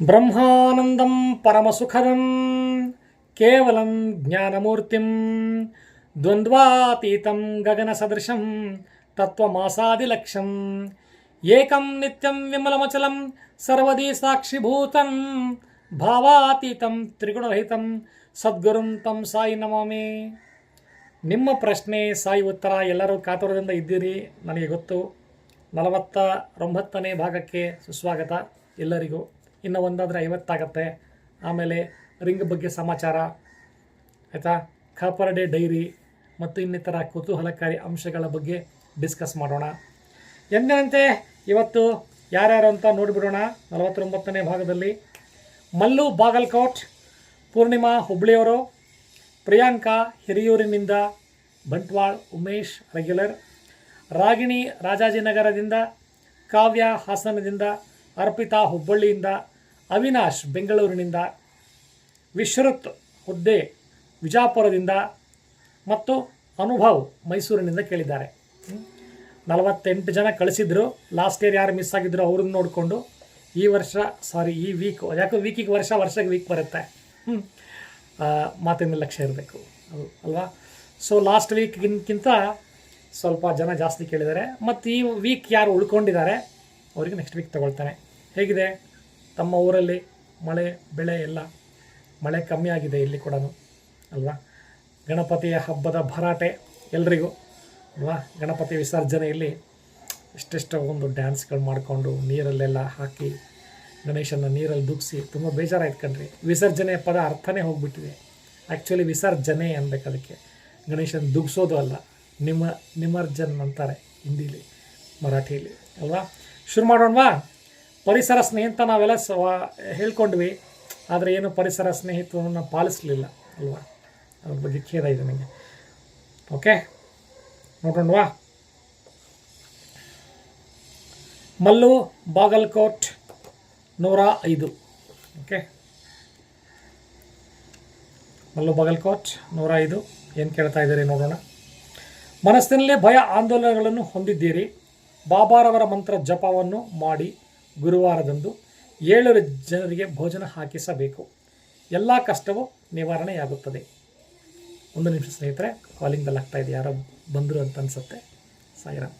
ಬ್ರಹ್ಮಾನಂದಂ ಪರಮಸುಖದಂ ಕೇವಲಂ ಜ್ಞಾನಮೂರ್ತಿಂ ದ್ವಂದ್ವಾತೀತಂ ಗಗನಸದೃಶಂ ತತ್ವಮಾಸಾದಿಲಕ್ಷ್ಯಂ ಏಕಂ ನಿತ್ಯಂ ವಿಮಲಮಚಲಂ ಸರ್ವದಿ ಸಾಕ್ಷಿಭೂತಂ ಭಾವಾತೀತಂ ತ್ರಿಗುಣರಹಿತಂ ಸದ್ಗುರುಂ ತಂ ಸಾಯಿ ನಮಾಮಿ ನಿಮ್ಮ ಪ್ರಶ್ನೆ ಸಾಯಿ ಉತ್ತರ ಎಲ್ಲರೂ ಕಾತುರದಿಂದ ಇದ್ದೀರಿ ನನಗೆ ಗೊತ್ತು ನಲವತ್ತ ಒಂಬತ್ತನೇ ಭಾಗಕ್ಕೆ ಸುಸ್ವಾಗತ ಎಲ್ಲರಿಗೂ ಇನ್ನು ಒಂದಾದರೆ ಐವತ್ತಾಗತ್ತೆ. ಆಮೇಲೆ ರಿಂಗ್ ಬಗ್ಗೆ ಸಮಾಚಾರ. ಆಯಿತಾ? ಕಾಪರ್ ಡೇ ಡೈರಿ ಮತ್ತು ಇನ್ನಿತರ ಕುತೂಹಲಕಾರಿ ಅಂಶಗಳ ಬಗ್ಗೆ ಡಿಸ್ಕಸ್ ಮಾಡೋಣ. ಎಂದಿನಂತೆ ಇವತ್ತು ಯಾರ್ಯಾರು ಅಂತ ನೋಡಿಬಿಡೋಣ. ನಲವತ್ತೊಂಬತ್ತನೇ ಭಾಗದಲ್ಲಿ ಮಲ್ಲು ಬಾಗಲ್ಕೋಟ್, ಪೂರ್ಣಿಮಾ ಹುಬ್ಳಿಯವರು, ಪ್ರಿಯಾಂಕಾ ಹಿರಿಯೂರಿನಿಂದ ಬಂಟ್ವಾಳ್ ಉಮೇಶ್ ರೆಗ್ಯುಲರ್, ರಾಗಿಣಿ ರಾಜಾಜಿನಗರದಿಂದ ಕಾವ್ಯ ಹಾಸನದಿಂದ ಅರ್ಪಿತಾ ಹುಬ್ಬಳ್ಳಿಯಿಂದ ಅವಿನಾಶ್ ಬೆಂಗಳೂರಿನಿಂದ ವಿಶ್ರುತ್ ಹುದ್ದೆ ವಿಜಾಪುರದಿಂದ ಮತ್ತು ಅನುಭವ್ ಮೈಸೂರಿನಿಂದ ಕೇಳಿದ್ದಾರೆ. ನಲವತ್ತೆಂಟು ಜನ ಕಳಿಸಿದ್ರು. ಲಾಸ್ಟ್ ಇಯರ್ ಯಾರು ಮಿಸ್ ಆಗಿದ್ರು ಅವ್ರನ್ನ ನೋಡಿಕೊಂಡು ಈ ವರ್ಷ ಸಾರಿ ಈ ವೀಕ್ ಯಾಕೋ ವೀಕಿಗೆ ವರ್ಷ, ವರ್ಷಕ್ಕೆ ವೀಕ್ ಬರುತ್ತೆ. ಹ್ಞೂ ಮಾತಿನ ಲಕ್ಷ್ಯ ಇರಬೇಕು. ಅದು ಅಲ್ವಾ? ಸೊ ಲಾಸ್ಟ್ ವೀಕ್ಗಿಂತ ಸ್ವಲ್ಪ ಜನ ಜಾಸ್ತಿ ಕೇಳಿದ್ದಾರೆ. ಮತ್ತು ಈ ವೀಕ್ ಯಾರು ಉಳ್ಕೊಂಡಿದ್ದಾರೆ, ಅವರಿಗೆ ನೆಕ್ಸ್ಟ್ ವೀಕ್ ತಗೊಳ್ತಾನೆ. ಹೇಗಿದೆ? ತಮ್ಮ ಊರಲ್ಲಿ ಮಳೆ, ಬೆಳೆ ಎಲ್ಲ ಮಳೆ ಕಮ್ಮಿ ಆಗಿದೆ ಇಲ್ಲಿ ಕೂಡ. ಅಲ್ವಾ? ಗಣಪತಿಯ ಹಬ್ಬದ ಭರಾಟೆ ಎಲ್ರಿಗೂ. ಅಲ್ವಾ? ಗಣಪತಿ ವಿಸರ್ಜನೆಯಲ್ಲಿ ಎಷ್ಟೆಷ್ಟೋ ಒಂದು ಡ್ಯಾನ್ಸ್ಗಳು ಮಾಡಿಕೊಂಡು ನೀರಲ್ಲೆಲ್ಲ ಹಾಕಿ ಗಣೇಶನ ನೀರಲ್ಲಿ ದುಗ್ಸಿ ತುಂಬ ಬೇಜಾರಾಯ್ತು ಕಣ್ರಿ. ವಿಸರ್ಜನೆ ಪದ ಅರ್ಥನೇ ಹೋಗ್ಬಿಟ್ಟಿದೆ. ಆ್ಯಕ್ಚುಲಿ ವಿಸರ್ಜನೆ ಅನ್ಬೇಕು ಅದಕ್ಕೆ. ಗಣೇಶನ ದುಗ್ಸೋದು ಅಲ್ಲ ನಿಮ್ಮ ನಿಮರ್ಜನ್ ಅಂತಾರೆ ಹಿಂದೀಲಿ, ಮರಾಠಿಲಿ. ಅಲ್ವಾ? ಶುರು ಮಾಡೋಣವಾ? ಪರಿಸರ ಸ್ನೇಹಿ ಅಂತ ನಾವೆಲ್ಲ ಹೇಳ್ಕೊಂಡ್ವಿ. ಆದರೆ ಏನು ಪರಿಸರ ಸ್ನೇಹಿತ್ವವನ್ನು ಪಾಲಿಸಲಿಲ್ಲ, ಅಲ್ವಾ? ಅದ್ರ ಬಗ್ಗೆ ಖೇದ ಇದೆ ನನಗೆ ಓಕೆ? ನೋಡೋಣವಾ ಮಲ್ಲು ಬಾಗಲ್ಕೋಟ್ ನೂರ ಐದು. ಓಕೆ? ಮಲ್ಲು ಬಾಗಲ್ಕೋಟ್ ನೂರ ಐದು. ಏನು ಕೇಳ್ತಾ ಇದ್ದೀರಿ ನೋಡೋಣ. ಮನಸ್ಸಿನಲ್ಲೇ ಭಯ ಆಂದೋಲನಗಳನ್ನು ಹೊಂದಿದ್ದೀರಿ. ಬಾಬಾರವರ ಮಂತ್ರ ಜಪವನ್ನು ಮಾಡಿ ಗುರುವಾರದಂದು ಏಳರ ಜನರಿಗೆ ಭೋಜನ ಹಾಕಿಸಬೇಕು. ಎಲ್ಲ ಕಷ್ಟವೂ ನಿವಾರಣೆಯಾಗುತ್ತದೆ. ಒಂದು ನಿಮಿಷ ಸ್ನೇಹಿತರೆ ಕಾಲಿಂಗ್ ಬೆಲ್ ಇದೆ ಯಾರೋ ಬಂದರು ಅಂತ ಅನಿಸುತ್ತೆ. ಸಾಯಿರಾಮ್.